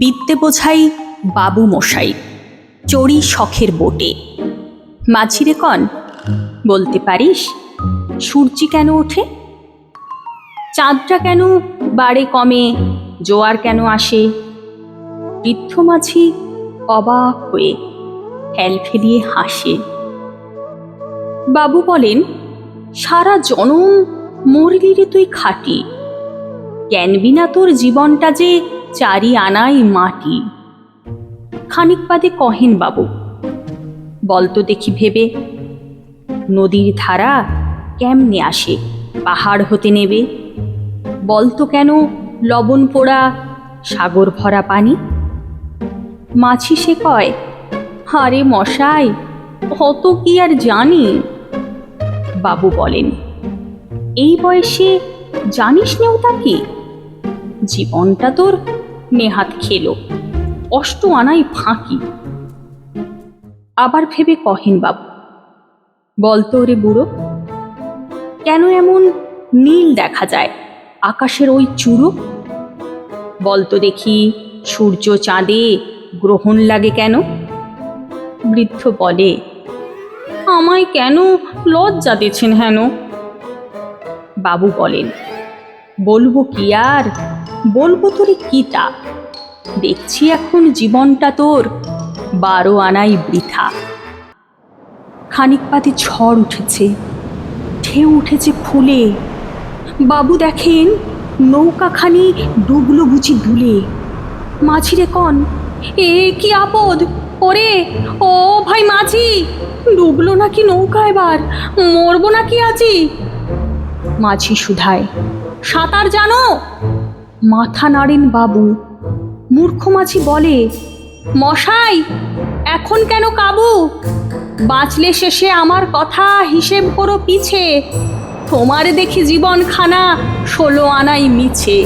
বিদ্যে বোঝাই বাবু মশাই, চড়ি শখের বোটে। মাঝিরে কন, বলতে পারিস? সূর্যি কেন ওঠে? চাঁদটা কেন বাড়ে কমে, জোয়ার কেন আসে? বৃদ্ধ মাঝি অবাক হয়ে ফেল ফেলিয়ে হাসে। বাবু বলেন, সারা জনম মরলি রে তুই খাটি। বিনা তোর জীবনটা যে চারি আনাই মাটি। খানিক বাদে কহেন বাবু বলতো দেখি ভেবে, নদীর ধারা কেমনে আসে, পাহাড় হতে নেবে? বলতো কেন লবণ পোড়া সাগর ভরা পানি? মাছি সে কয় হারে মশাই, অত কি আর জানি? বাবু বলেন, এই বয়সে জানিস নেও তা কি? জীবনটা তোর নেহাত খেলো। অষ্ট আনাই ফাঁকি। আবার ভেবে কহেন বাবু বলতো রে বুড়ো, কেন এমন নীল দেখা যায় আকাশের ওই চূড়ো বলতো দেখি সূর্য চাঁদে গ্রহণ লাগে কেন? বৃদ্ধ বলে, আমায় কেন লজ্জা দিচ্ছেন হেন? বাবু বলেন, বলব কি আর বলব তোরে কিটা দেখছি এখন জীবনটা তোর বারো আনাই বৃথা। খানিক বাদে ঝড় উঠেছে, ঢেউ উঠেছে ফুলে। বাবু দেখেন, নৌকাখানি ডুবলো বুঝি দুলে মাঝিরে কন, এ কি আপদ? ওরে, ও ভাই মাঝি, ডুবলো নাকি নৌকা এবার? মরবো নাকি আজি মাঝি সুধায় সাঁতার জানো? মাথা নাড়েন বাবু। মূর্খ মাছি বলে, মশাই, এখন কেন কাবু? বাঁচলে শেষে আমার কথা হিসেব করো পিছে। তোমার দেখি জীবন খানা ষোলো আনাই মিছে।